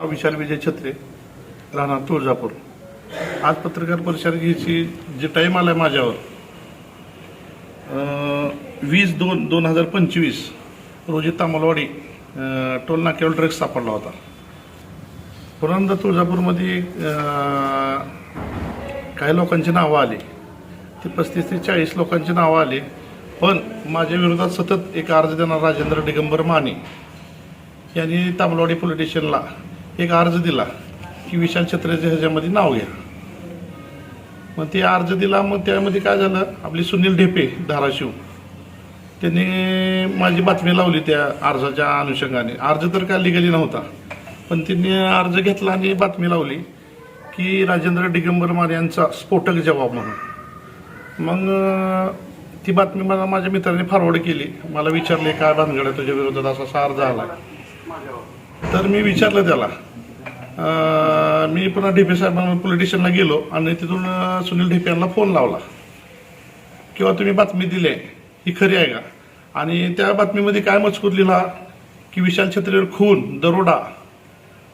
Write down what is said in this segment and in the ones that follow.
विशाल विजय छत्रे राहणार तुळजापूर. आज पत्रकार परिषद घ्यायची जे टाईम आलाय माझ्यावर वीस दोन दोन हजार पंचवीस रोजी तामलवाडी अं, टोल नाक्यावर सापडला होता. पुरंदर तुळजापूरमध्ये काही लोकांची नावं आली. ती पस्तीस ते चाळीस लोकांची नावं आली. पण माझ्या विरोधात सतत एक अर्ज देणार राजेंद्र दिगंबर माने यांनी तामलवाडी पोलीस स्टेशनला एक अर्ज दिला की विशाल छत्रेच्या ह्याच्यामध्ये नाव घ्या. मग ते अर्ज दिला मग त्यामध्ये काय झालं? आपली सुनील ढेपे धाराशिव त्यांनी माझी बातमी लावली त्या अर्जाच्या अनुषंगाने. अर्ज तर काय लिगली नव्हता पण त्यांनी अर्ज घेतला आणि बातमी लावली की राजेंद्र दिगंबर मार यांचा स्फोटक जबाब म्हणून. मग ती बातमी मला माझ्या मित्राने फॉरवर्ड केली. मला विचारले काय भानगड आहे तुझ्या विरोधात असा असा अर्ज आला तर मी विचारलं त्याला मी पुन्हा ढेपे साहेबांना पोलीस स्टेशनला गेलो आणि तिथून सुनील ढेपे यांना फोन लावला. किंवा तुम्ही बातमी दिली आहे. ही खरी आहे का? आणि त्या बातमीमध्ये काय मजकूर लिहिला? की विशाल छत्रीवर खून दरोडा.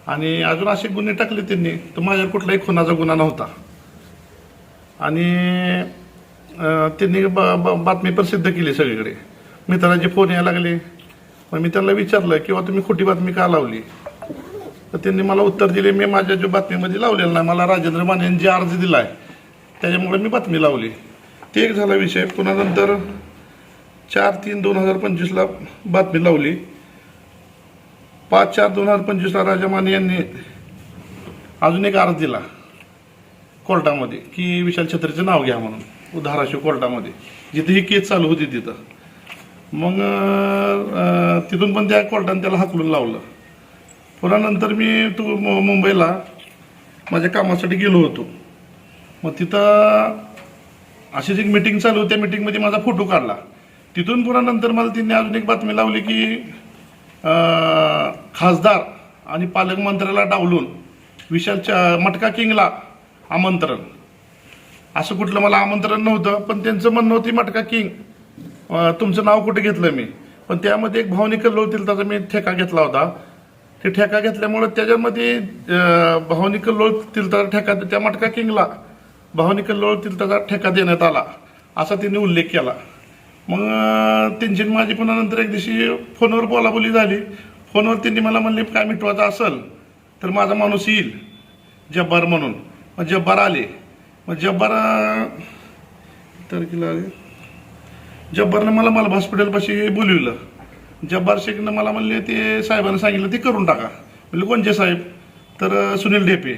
आणि अजून असे गुन्हे टाकले त्यांनी तर माझ्यावर कुठलाही खुनाचा गुन्हा नव्हता. आणि त्यांनी ब- ब- बातमी प्रसिद्ध केली सगळीकडे. मित्रांचे फोन यायला लागले मग मी त्यांना विचारलं किंवा तुम्ही खोटी बातमी का लावली? तर त्यांनी मला उत्तर दिले मी माझ्या जो बातमीमध्ये लावलेलं नाही मला राजेंद्र माने यांनी जे अर्ज दिला आहे त्याच्यामुळे मी बातमी लावली. ते एक झाला विषय पुन्हा नंतर चार तीन दोन हजार पंचवीसला बातमी लावली. पाच चार दोन हजार पंचवीसला राजा माने यांनी अजून एक अर्ज दिला कोर्टामध्ये की विशाल छत्रीचं नाव घ्या म्हणून धाराशिव कोर्टामध्ये जिथे ही केस चालू होती तिथं. मग तिथून पण त्या कोर्टाने त्याला हाकलून लावलं. पुन्हा नंतर मी तू मु- मुंबईला माझ्या कामासाठी गेलो होतो. मग तिथं अशीच एक मिटिंग चालू होती त्या मिटिंगमध्ये माझा फोटो काढला. तिथून पुन्हा नंतर मला त्यांनी अजून एक बातमी लावली की खासदार आणि पालकमंत्र्याला डावलून विशालच्या मटका किंगला आमंत्रण. असं कुठलं मला आमंत्रण नव्हतं पण त्यांचं म्हणणं होती मटका किंग. तुमचं नाव कुठे घेतलं मी? पण त्यामध्ये एक भावनिक आलो होतील त्याचा मी ठेका घेतला होता. ते ठेका घेतल्यामुळे त्याच्यामध्ये अं, भावनिक तिलताचा ठेका त्या मटका किंगला भावनिक लोळ तिलताचा ठेका देण्यात आला असा त्यांनी उल्लेख केला. मग त्यांची माझी पुन्हा नंतर एक दिवशी फोनवर बोलाबोली झाली. फोनवर त्यांनी मला म्हणले काय मिटवायचं असेल तर माझा माणूस येईल जब्बार म्हणून. मग जब्बार आले. मग जब्बार अं, तारखेला आले. जब्बारनं मला मला हॉस्पिटलपाशी बोलविलं. जब्बार शेखनं मला म्हणले ते साहेबांना सांगितलं ते करून टाका. म्हणले कोणचे साहेब? तर सुनील ढेपे.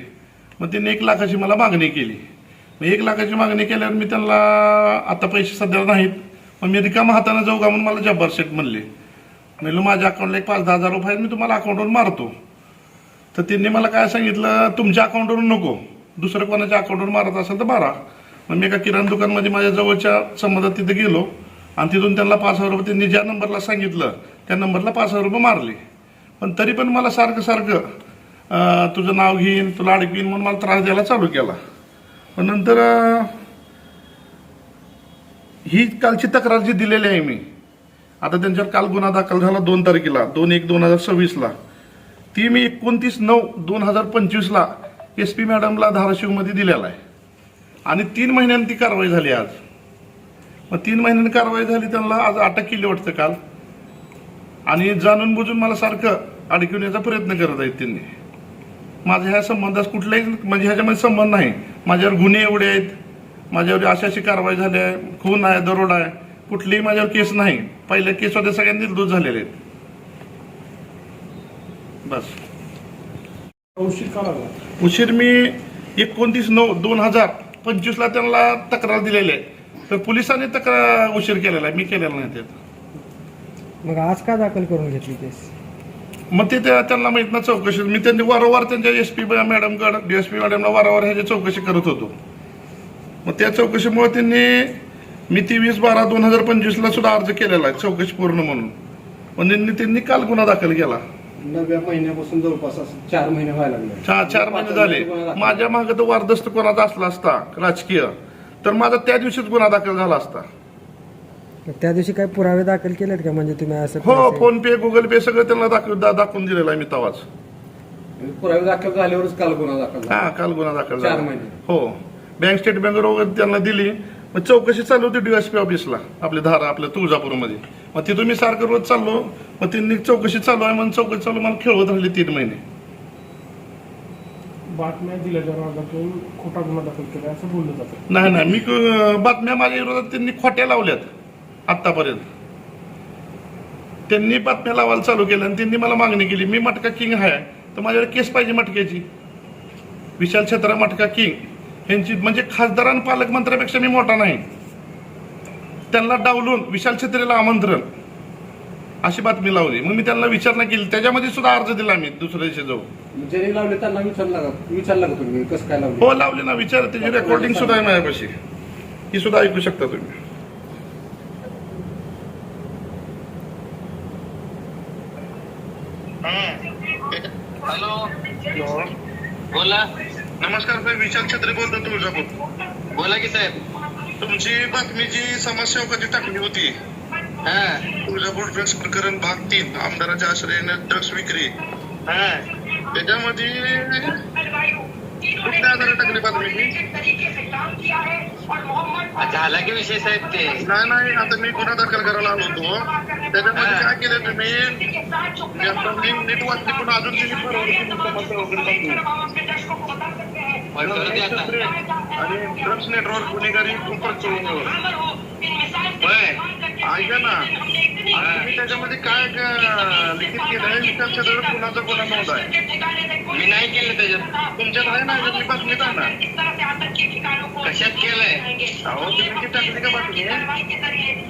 मग त्यांनी एक लाखाची मला मागणी केली. मग एक लाखाची मागणी केल्यावर मी त्यांना आता पैसे सध्या नाहीत मग मी रिकामा हाताने जाऊ का? म्हणून मला जब्बार शेख म्हणले. म्हणलं माझ्या अकाउंटला एक पाच दहा हजार रुपये आहेत मी तुम्हाला अकाउंटवर मारतो. तर त्यांनी मला काय सांगितलं तुमच्या अकाउंटवरून नको. दुसरं कोणाच्या अकाउंटवर मारत असेल तर मारा. मग मी एका किराणा दुकानमध्ये माझ्या जवळच्या संबंधात तिथे गेलो. आणि तिथून त्यांना पाच हजार रुपये त्यांनी ज्या नंबरला सांगितलं त्या नंबरला पाच हजार रुपये मारले. पण तरी पण मला सारखं सारखं तुझं नाव घेईन तुला अडकवीन म्हणून मला त्रास द्यायला चालू केला. पण नंतर ही कालची तक्रार जी दिलेली आहे मी आता त्यांच्यावर काल गुन्हा दाखल झाला दोन तारखेला दोन एक दोन हजार सव्वीसला. ती मी एकोणतीस नऊ दोन हजार पंचवीसला एस पी मॅडमला धाराशिवमध्ये दिलेला आहे. आणि तीन महिन्यांनी ती कारवाई झाली आज. मग तीन महिन्यांनी कारवाई झाली त्यांना आज अटक केली वाटतं काल. आणि जाणून बुजून मला सारखं अडकवण्याचा प्रयत्न करत आहेत त्यांनी. माझ्या ह्या संबंधास कुठलाही म्हणजे ह्याच्यामध्ये संबंध नाही. माझ्यावर गुन्हे एवढे आहेत. माझ्यावर अशी अशी कारवाई झाली आहे. खून आहे दरोडा आहे. कुठलीही माझ्यावर केस नाही. पहिल्या केस होत्या सगळ्या निर्दोष झालेले आहेत. बस. उशीर का लागला? उशीर मी एकोणतीस नऊ दोन हजार पंचवीसला त्यांना तक्रार दिलेली आहे. तर पोलिसांनी तक्रार उशीर केलेला आहे. मी केलेला नाही ते. मग आज का दाखल करून घेतली केस? मग ते त्या- त्यांना माहीत ना चौकशी. मी त्यांनी वारंवार त्यांच्या एस पी मॅडमकडे डीएसपी मॅडमला वारंवार ह्याची चौकशी करत होतो. मग त्या चौकशीमुळे त्यांनी मी ती वीस बारा दोन हजार पंचवीसला सुद्धा अर्ज केलेला आहे चौकशी पूर्ण म्हणून. पण त्यांनी त्यांनी काल गुन्हा दाखल केला. नव्या महिन्यापासून जवळपास असं चार महिने व्हायला लागले. चार चार महिने झाले. माझ्या मागे तर वारदस्त कोणाचा असला असता राजकीय. तर माझा त्या दिवशीच गुन्हा दाखल झाला असता. त्या दिवशी काही पुरावे दाखल केलेत का? म्हणजे तुम्ही असं हो फोन पे गुगल पे सगळं त्यांना दाखव दा- दाखवून दिलेलं आहे मी तवाच. पुरावे दाखल झाल्यावरच काल गुन्हा दाखल झाला. हा काल गुन्हा दाखल चार झाला महिने. हो. बँक स्टेटमेंट वगैरे त्यांना दिली. मग चौकशी चालू होती डीएसपी ऑफिसला आपली धारा आपल्या तुळजापूरमध्ये. मग तिथून मी सारखं रोज चाललो. मग त्यांनी चौकशी चालू आहे म्हणून चौकशी चालू मला खेळवत राहिली तीन महिने. बातम्या दिल्या मार्गातून खोटा गुन्हा दाखल केला असं बोललं जातं. नाही नाही मी क- बातम्या माझ्या विरोधात त्यांनी खोट्या लावल्यात आतापर्यंत त्यांनी बातम्या लावायला चालू केल्या आणि त्यांनी मला मागणी केली मी मटका किंग आहे तर माझ्याकडे केस पाहिजे मटक्याची. विशाल छत्रा मटका किंग. यांची म्हणजे खासदार आणि पालकमंत्र्यापेक्षा मी मोठा नाही. त्यांना डावलून विशाल छत्रेला आमंत्रण. अशी बातमी लावली. मग मी त्यांना विचारणा केली. त्याच्यामध्ये सुद्धा अर्ज दिला मी दुसऱ्या दिवशी जाऊ ज्यांनी लावले त्यांना विचारला का? विचारला का तुम्ही? कसं काय लावले? हो लावली ना. विचार त्याची रेकॉर्डिंग सुद्धा आहे माझ्यापाशी. ही सुद्धा ऐकू शकता तुम्ही. हॅलो. बोला. नमस्कार साहेब. विशाल छत्री बोलतो तुळजापूर. बोला की साहेब. तुमची बातमी जी समाजसेवकाची टाकली होती. हा. तुळजापूर ड्रग्स प्रकरण भाग तीन आमदाराच्या आश्रयाने ड्रग्स विक्री. हा. त्याच्यामध्ये कुठल्या आधारे टाकली बातमी ही? झाला की विषय साहेब ते? नाही नाही आता मी गुन्हा दाखल करायला आलो होतो. त्याच्यामध्ये. काय केलं तुम्ही? नीट वाचली पण अजून तुम्ही आणि ड्रग्स नेटवर्क गुन्हेगारी खूपच होय ऐका ना. आणि तुम्ही त्याच्यामध्ये काय काय लिखित केलंय? विशाल छत्र कुणाचा गुन्हा नोंद आहे? मी नाही केलं त्याच्यात. तुमच्यात आहे ना याच्यातली बातमीत आहे ना कशात केलंय? अहो तुम्ही ती टाकली का बातमी?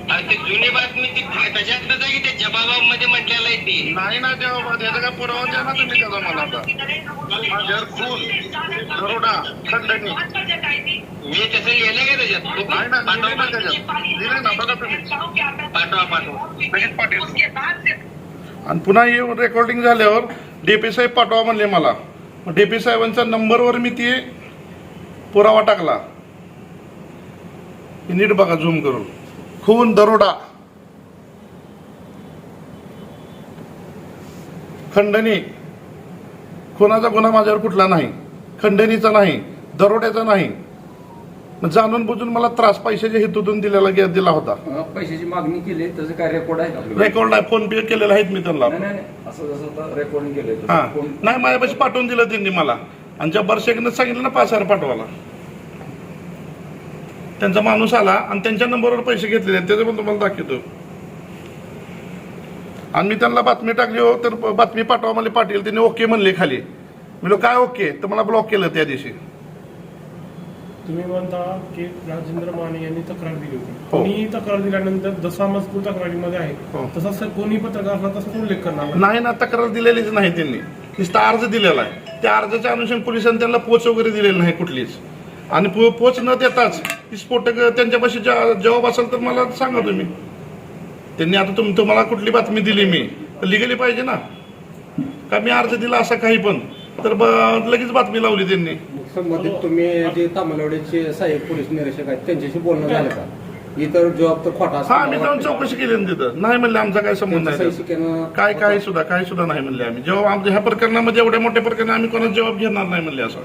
अरे ते जुनी बातमी ती त्याच्यातच आहे की त्या जबाबामध्ये म्हटलेलं आहे ती? नाही ना जेव्हा त्याचा काय पुरावा द्या ना तुम्ही त्याचा मला आता. माझ्यावर खून दरोडा खंडणी. मी तसं लिहिलंय का त्याच्यात? तू नाही ना पाठव दिलंय ना त्याच्यात. दिलंय ना बघा तुम्ही पाठवा पाठवा. लगेच पाटील आणि पुन्हा हे रेकॉर्डिंग झाल्यावर डीपी साहेब पाठवा म्हणले मला. मग डीपी साहेबांच्या नंबरवर मी ती पुरावा टाकला. हे नीट बघा झूम करून. खून दरोडा. खंडणी. खुनाचा गुन्हा माझ्यावर कुठला नाही. खंडणीचा नाही. दरोड्याचा नाही. मग जाणून बुजून मला त्रास पैशाच्या हेतूतून दिलेला गे- दिला होता. अं, पैशाची मागणी केली त्याचे काय रेकॉर्ड आहे का आपल्याकडे? रेकॉर्ड आहे फोन पे केलेला आहेत मी त्यांना. नाही नाही नाही. असं जसं रेकॉर्डिंग केलंय हा. तसं कोण- नाही माझ्यापाशी पाठवून दिलं त्यांनी मला. आणि जब्बार शेखनं सांगितलं ना पाच हजार पाठवायला. त्यांचा माणूस आला आणि त्यांच्या नंबरवर पैसे घेतलेले आहेत. त्याचं पण तुम्हाला दाखवतो. आणि मी त्यांना बातमी टाकली हो तर बातमी पाठवा मला पाटील त्यांनी ओके म्हणले खाली. मी काय ओके? तर मला ब्लॉक केलं त्या दिवशी. तुम्ही म्हणता की राजेंद्र माने यांनी तक्रार दिली होती. हो. कोणी तक्रार दिल्यानंतर जसा मजकूर तक्रारीमध्ये आहे हो. तसा स- कोणी पत्रकार असला तसाच उल्लेख करणार नाही ना तक्रार दिलेलीच नाही त्यांनी. नुसता अर्ज दिलेला आहे. त्या अर्जाच्या अनुषंग पोलिसांनी त्यांना पोच वगैरे दिलेली नाही कुठलीच. आणि पो- पोच न देताच ती स्फोटक त्यांच्यापाशी जा- जबाब असेल तर मला सांगा तुम्ही. त्यांनी आता तुम तुम्हाला कुठली बातमी दिली मी? लिगली पाहिजे ना. का मी अर्ज दिला असा काही पण? तर लगेच बातमी लावली त्यांनी. संबंधित तुम्ही जे तामलवाडीचे सहाय्यक पोलीस निरीक्षक आहेत त्यांच्याशी बोलणं झालं का? इतर जॉब तर खोटा हा मी जाऊन चौकशी केली ना तिथं. नाही म्हणले आमचा काय संबंध नाही त्यात. काय काय सुद्धा काय सुद्धा नाही म्हणले आम्ही. जेव्हा आमच्या ह्या प्रकरणामध्ये एवढ्या मोठ्या प्रकरण आम्ही कोणाचा जबाब घेणार नाही म्हणले असं.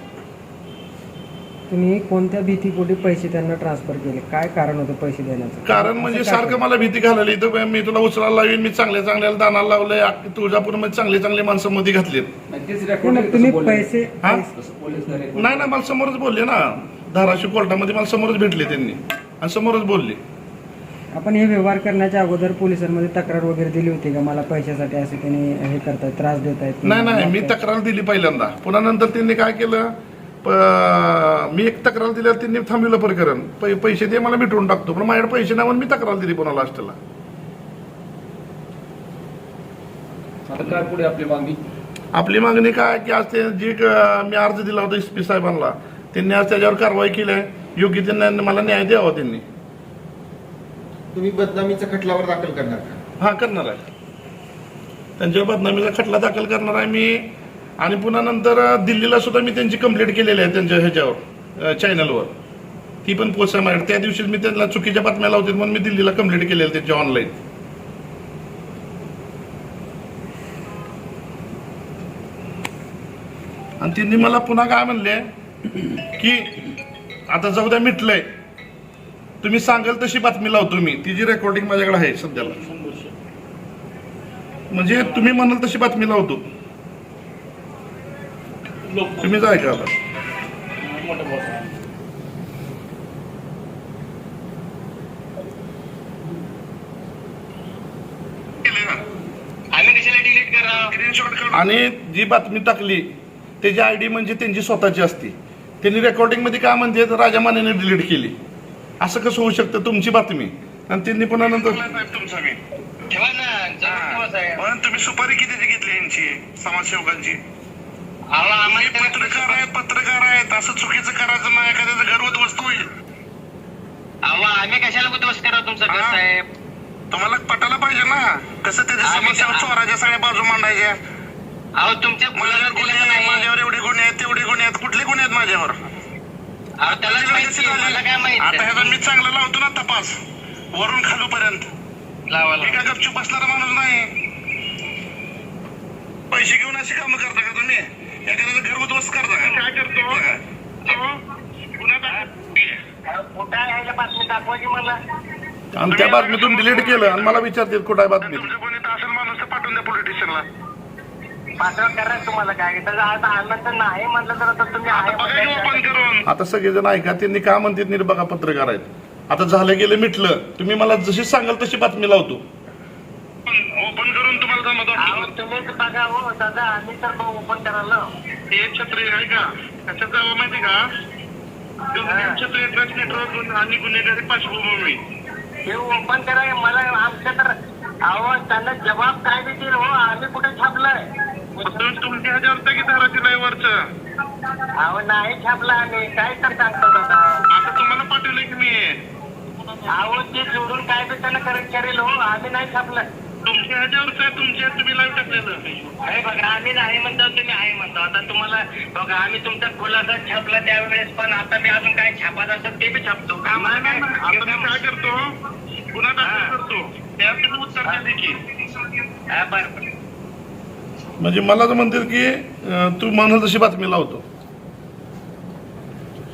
तुम्ही कोणत्या भीतीपोटी पैसे त्यांना ट्रान्सफर केले? काय कारण होतं पैसे देण्याचं? कारण म्हणजे असं काय सारखं मला भीती घालायला इथं मी तुला उचलायला लावीन मी चांगल्या चांगल्या दानाला लावलंय. अख्खी तुळजापूरमध्ये चांगले चांगले माणसं मध्ये घातलीत नाही, तुम्ही पैसे हा? नाही ना मला समोरच बोलले ना. धाराशिव कोर्टामध्ये मला समोरच भेटले त्यांनी. आणि समोरच बोलले. आपण हे व्यवहार करण्याच्या अगोदर पोलिसांमध्ये तक्रार वगैरे दिली होती का? मला पैशासाठी असे त्यांनी हे करतायत त्रास देत आहेत नाही नाही मी तक्रार दिली पहिल्यांदा. पुन्हा नंतर त्यांनी काय केलं? मी एक तक्रार दिल्यावर त्यांनी थांबविलं प्रकरण. पै- पैसे दे मला मिटवून टाकतो. पण माझ्याकडे पैसे नाही म्हणून मी तक्रार दिली पुन्हा लास्टला. आता काय पुढे आपली मागणी? आपली मागणी काय की आज ते जे मी अर्ज दिला होता एस पी साहेबांना त्यांनी आज त्याच्यावर कारवाई केली आहे. योग्य त्यांना मला न्याय द्यावा त्यांनी. तुम्ही बदनामीचा खटलावर दाखल करणार का? हा करणार आहे. त्यांच्यावर बदनामीचा खटला दाखल करणार आहे मी. आणि पुन्हा नंतर दिल्लीला सुद्धा मी त्यांची कंप्लेंट केलेली आहे त्यांच्या ह्याच्यावर चॅनलवर ती पण पोच आहे माझ्याकडे. त्या दिवशीच मी त्यांना चुकीच्या बातम्या लावतील म्हणून मी दिल्लीला कंप्लेंट केलेली त्यांची ऑनलाईन आणि त्यांनी मला पुन्हा काय म्हणले की आता जाऊ द्या मिटलंय. तुम्ही सांगाल तशी बातमी लावतो मी. तिची रेकॉर्डिंग माझ्याकडे आहे सध्याला. म्हणजे तुम्ही म्हणाल तशी बातमी लावतो. तुम्हीच ऐका आणि जी बातमी टाकली त्याची आय डी म्हणजे त्यांची स्वतःची असते. त्यांनी रेकॉर्डिंगमध्ये काय म्हणते राजा मानेने डिलीट केली. असं कसं होऊ शकतं तुमची बातमी? आणि त्यांनी पुन्हा नंतर तुम्ही सुपारी कितीची घेतली यांची? समाजसेवकांची? अहो त्याला पत्रकार आहेत पत्रकार आहेत. असं चुकीचं करायचं नाही. एखाद्याचं घर उद्ध्वस्त होईल अहो आम्ही कशाला उद्ध्वस्त करा तुमचं घर हा. साहेब? तुम्हाला पटायला पाहिजे ना. कसं त्याच्या आम्ही- समस्या चोराच्या सगळ्या बाजू मांडायच्या? अहो तुमच्या मुलाला माझ्यावर गुन्हे दिलेलं नाही? माझ्यावर एवढे गुन्हे आहेत तेवढे गुन्हे आहेत कुठले गुन्हे आहेत माझ्यावर? अहो त्यालाच माहिती मला काय आता माहिती ह्याचा मी चांगला लावतो ना तपास. वरून खालूपर्यंत. लावा. मी काय गपचूप बसणारा माणूस नाही. पैसे घेऊन अशी कामं करता का तुम्ही? एखाद्याचं घर उद्ध्वस्त करता काय करतो? तो गुन्हा दाखल- कुठं आहे बातमी? दाखवायची मला. आणि त्या बातमीतून डिलीट केलं आणि मला विचारतील कुठं आहे बातमी. कोणी असेल माणूस तर पाठवून द्या पोलीस स्टेशनला पाठवा करा तुम्हाला काय. त्याचा आता आनंद नाही म्हटलं तर आता तुम्ही ओपन करून. आता सगळेजण ऐका त्यांनी का म्हणतात नीट बघा पत्रकार आहेत. आता झालं गेलं मिटलं. तुम्ही मला जशी सांगाल तशी बातमी लावतो. ओपन करून तुम्हाला अहो, तुम्हीच बघा हो दादा आम्ही तर ओपन करायला. एक छत्री आहे का कशाचं गाव माहिती का? छत्री ड्रग्स नेटवर्क आणि गुन्हेगारी पार्श्वभूमी. हे ओपन करा मला आमच्या तर अहो त्यांना जबाब काय देतील हो? आम्ही कुठे छापलाय तुमच्या ह्याच्यावर की धारातील आहे वरचं अहो नाही छापला आम्ही. काय तर सांगतो दादा. आता तुम्हाला पाठवलंय की मी? अहो ते जोडून काय बी त्यांना करेक्ट करेल हो? आम्ही नाही छापलं तुमच्या तुम्ही लाईव्ह टाकलेलं अरे बघा आम्ही नाही म्हणतो तुम्ही आहे म्हणतो. आता तुम्हाला बघा आम्ही तुमचा खुलासा छापला त्यावेळेस पण आता मी अजून काय छापत असत ते बी छापतो. का मला काय आता मी काय करतो? गुन्हा दाखल करतो. तुम्ही उत्तर द्या की. हा, बरं. म्हणजे मला तर म्हणतील की तू म्हणाल तशी बातमी लावतो.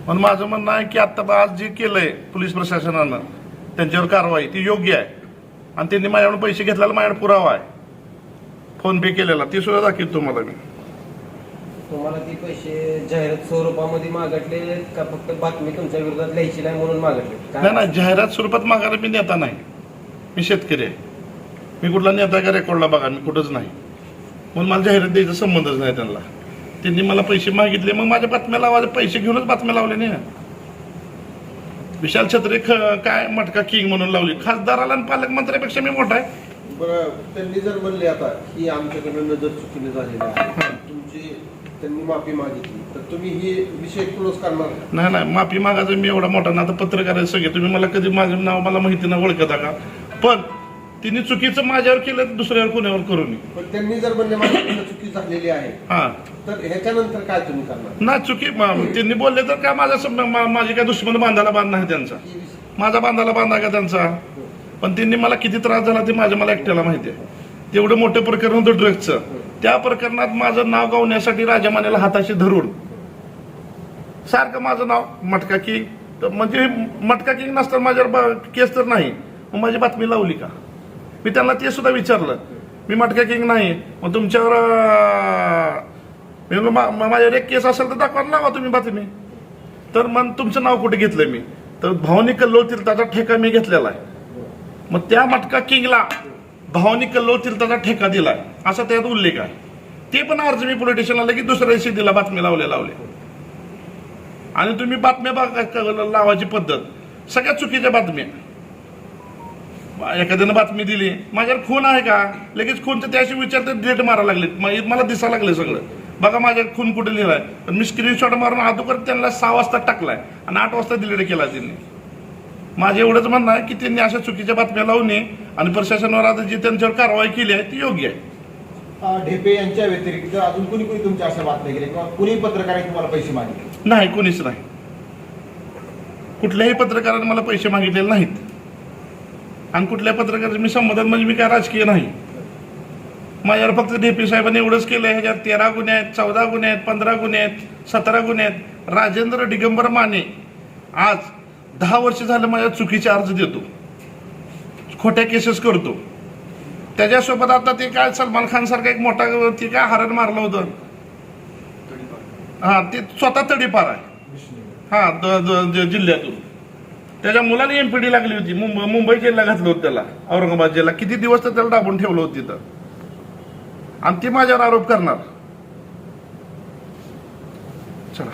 पण माझं म्हणणं आहे की आता आज जे केलंय पोलीस प्रशासनानं त्यांच्यावर कारवाई ती योग्य आहे. आणि त्यांनी माझ्याकडून पैसे घेतलेला माझ्याकडे पुरावा आहे. फोन पे केलेला. ती सुद्धा दाखवतो तुम्हाला मी. तुम्हाला ती पैसे जाहिरात स्वरूपामध्ये मागटले का फक्त बातमी तुमच्या विरोधात लिहायची नाही म्हणून मागटले नाही नाही जाहिरात स्वरूपात मागायला मी नेता नाही. मी शेतकरी आहे. मी कुठला नेता का रेकॉर्डला बघा मी कुठंच नाही. म्हणून मला जाहिरात द्यायचा संबंधच नाही त्यांना. त्यांनी मला पैसे मागितले मग माझ्या बातम्या लावायचे पैसे घेऊनच बातम्या लावल्या नाही विशाल छत्रे ख काय मटका किंग म्हणून लावली. खासदाराला आणि पालकमंत्र्यापेक्षा मी मोठा आहे. बरं त्यांनी जर म्हणले आता की आमच्याकडनं नजर चुकीने झालेली आहे तुमची त्यांनी माफी मागितली. तर तुम्ही ही विषय क्लोज करणार का? नाही नाही माफी मागायचं मी एवढा मोठा ना आता पत्रकार आहे सगळे. तुम्ही मला कधी माझं नाव मला माहिती ना ओळखता का? पण तिने चुकीचं माझ्यावर केलं दुसऱ्यावर कोणावर करू नये. पण त्यांनी जर म्हणले माझ्याकडनं चुकी झालेली आहे. हा. तर ह्याच्यानंतर काय तुम्ही करणार? ना चुकी म- त्यांनी बोलले तर काय माझा सम- मा- माझी काय दुश्मन बांधायला बांध नाही त्यांचा. माझा बांधायला बांधा का त्यांचा? पण त्यांनी मला किती त्रास झाला ते माझ्या मला एकट्याला माहिती आहे. तेवढं मोठं प्रकरण होतं ड्रग्जचं त्या प्रकरणात माझं नाव गावण्यासाठी राजमान्याला हाताशी धरून. सारखं माझं नाव मटका किंग तर म्हणजे मटका किंग नसताना माझ्यावर बा- केस तर नाही. मग माझी बातमी लावली का? मी त्यांना ते सुद्धा विचारलं. मी मटका किंग नाही. मग तुमच्यावर मी म्हणजे मा- माझ्यावर एक केस असेल तर दाखवा लावा तुम्ही बातमी. तर मग तुमचं नाव कुठे घेतलं मी? तर भावनी कल्लोळ तीर्थाचा ठेका मी घेतलेला आहे. मग त्या मटका किंगला भावनी कल्लोळ तीर्थाचा ठेका दिलाय. असा त्यात उल्लेख आहे. ते पण अर्ज मी पोलीस स्टेशनला लगेच दुसऱ्या दिवशी दिला बातमी लावले लावले. आणि तुम्ही बातम्या बघा लावायची पद्धत. सगळ्यात चुकीच्या बातम्या. एखाद्यानं बातमी दिली माझ्यावर खून आहे का? लगेच खूनचं त्याशी विचारते डेट मारायला लागले मला दिसायला लागले सगळं. बघा माझ्या खून कुठे लिहिलाय. पण मी स्क्रीनशॉट मारून अगोदर त्यांना सहा वाजता टाकलाय आणि आठ वाजता डिलीट केला त्यांनी. माझं एवढंच म्हणणं आहे की त्यांनी अशा चुकीच्या बातम्या लावू नये आणि प्रशासनावर आता जी त्यांच्यावर कारवाई केली आहे ती योग्य आहे. ढेपे यांच्या व्यतिरिक्त अजून कुणी कुणी तुमच्या अशा बातम्या केल्या? किंवा कुणी पत्रकारांनी तुम्हाला पैसे मागितले? नाही कोणीच नाही. कुठल्याही पत्रकाराने मला पैसे मागितलेले नाहीत. आणि कुठल्या पत्रकाराचे मी संबंधात म्हणजे मी काय राजकीय नाही. माझ्यावर फक्त डीपी साहेबांनी एवढंच केलं ह्याच्यात तेरा गुन्हे आहेत चौदा गुन्हे आहेत पंधरा गुन्हे आहेत सतरा गुन्हे आहेत. राजेंद्र दिगंबर माने आज दहा वर्ष झालं माझ्या चुकीचे अर्ज देतो. खोट्या केसेस करतो. त्याच्यासोबत आता ते काय सलमान खान सारखा एक मोठा ते काय हरण मारलं होतं. हा ते स्वतः तडीपार आहे. हा जिल्ह्यातून. त्याच्या मुलाने एमपीडी लागली होती. मुंबई मुंबई जेलला घातलं होतं त्याला औरंगाबाद जेलला. किती दिवस तर त्याला दाबून ठेवलं होतं तिथं. आणि ती माझ्यावर आरोप करणार. चला